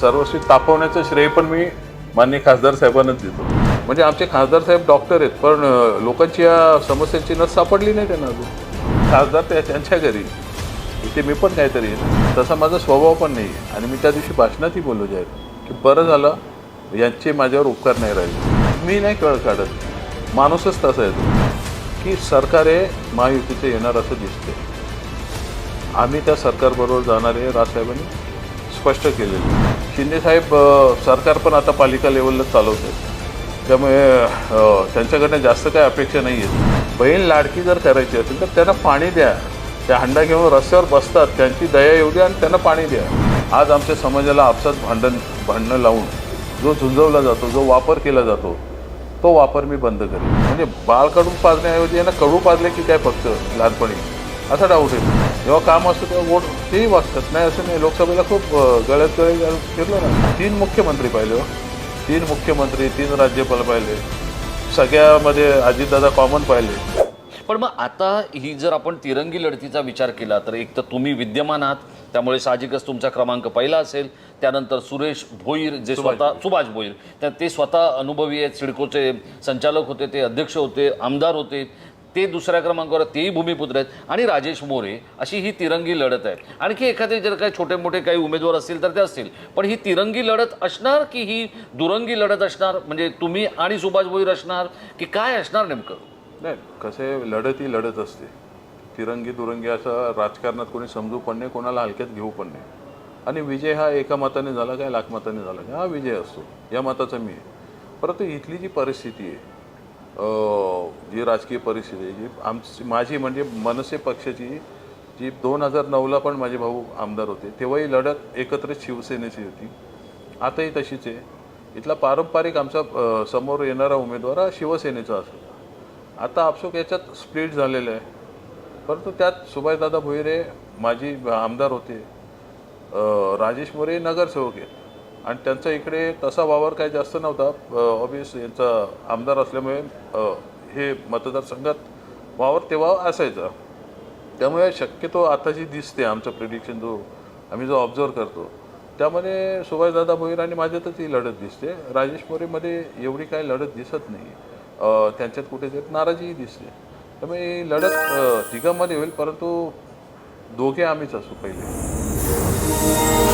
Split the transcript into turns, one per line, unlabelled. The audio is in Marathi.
सर्वस्वी तापवण्याचं श्रेय पण मी मान्य खासदार साहेबांनाच देतो. म्हणजे आमचे खासदार साहेब डॉक्टर आहेत पण लोकांची या समस्यांची नस सापडली नाही त्यांना अजून. खासदार त्या त्यांच्या घरी. इथे मी पण काहीतरी तसा माझा स्वभाव पण नाही आणि मी त्या दिवशी भाषणातही बोललो जाईल की बरं झालं यांचे माझ्यावर उपकार नाही राहिले. मी नाही कळ काढत. माणूसच तसा आहे की सरकार हे महायुतीचं येणार असं दिसते आम्ही त्या सरकारबरोबर जाणार आहे राजसाहेबांनी स्पष्ट केलेलं शिंदेसाहेब सरकार पण आता पालिका लेवलला चालवत त्यामुळे त्यांच्याकडनं जास्त काही अपेक्षा नाही आहेत बहीण लाडकी जर करायची असेल तर त्यांना पाणी द्या. त्या हंडा घेऊन रस्त्यावर बसतात. त्यांची दया येऊ द्या आणि त्यांना पाणी द्या. आज आमच्या समाजाला आपसात भांडण भांडणं लावून जो झुंजवला जातो जो वापर केला जातो तो वापर मी बंद करेन. म्हणजे बाळ कडू पाजण्याऐवजी यांना कडू पाजले की काय फक्त लहानपणी? असा डाऊट येतो जेव्हा काम असतं तेव्हा वोट तेही वाचतात नाही असं नाही. लोकसभेला खूप गळ्यात गळे फिरलो ना. तीन मुख्यमंत्री पाहिले हो. तीन मुख्यमंत्री तीन राज्यपाल पाहिले. सगळ्यामध्ये अजितदादा कॉमन पाहिले.
पण मग आता ही जर आपण तिरंगी लढतीचा विचार केला तर एक तर तुम्ही विद्यमान आहात. त्यामुळे साहजिकच तुमचा क्रमांक पहिला असेल. त्यानंतर सुरेश भोईर जे स्वतः सुभाष भोईर. त्या ते स्वतः अनुभवी आहेत. सिडकोचे संचालक होते ते अध्यक्ष होते आमदार होते. ते दुसऱ्या क्रमांकावर तेही भूमिपुत्र आहेत. आणि राजेश मोरे अशी ही तिरंगी लढत आहे आणखी एखादे जर काही छोटे मोठे काही उमेदवार असतील तर ते असतील. पण ही तिरंगी लढत असणार की ही दुरंगी लढत असणार? म्हणजे तुम्ही आणि सुभाष भोईर असणार की काय असणार नेमकं?
नाही कसे लढत ही लढत असते. तिरंगी दुरंगी असं राजकारणात कोणी समजू पण नाही कोणाला हलक्यात घेऊ पण नाही. आणि विजय हा एका मताने झाला काय लाख मताने झाला काय हा विजय असतो. या मताचा मी आहे. परंतु इथली जी परिस्थिती आहे जी राजकीय परिस्थिती आहे जी आमची माझी म्हणजे मनसे पक्षाची जी दोन हजार नऊला पण माझे भाऊ आमदार होते तेव्हाही लढत एकत्रित शिवसेनेची होती. आताही तशीच आहे. इथला पारंपरिक आमचा समोर येणारा उमेदवार हा शिवसेनेचा असतो आता आपसुक याच्यात स्प्लिट झालेलं आहे. परंतु त्यात सुभाषदादा भुईरे माजी आमदार होते. राजेश मोरे नगरसेवक आहेत. आणि त्यांचा इकडे तसा वावर काही जास्त नव्हता. ऑबियस यांचा आमदार असल्यामुळे हे मतदारसंघात वावर तेव्हा असायचा. त्यामुळे शक्यतो आता जी दिसते आमचं प्रिडिक्शन जो आम्ही जो ऑब्झर्व करतो त्यामध्ये सुभाषदादा भोईर आणि माझ्यातच ही लढत दिसते. राजेश मोरेमध्ये एवढी काही लढत दिसत नाही. त्यांच्यात त्यांच्यात कुठेतरी नाराजीही दिसते. त्यामुळे ही लढत तिघांमध्ये होईल परंतु दोघे आम्हीच असू पहिले.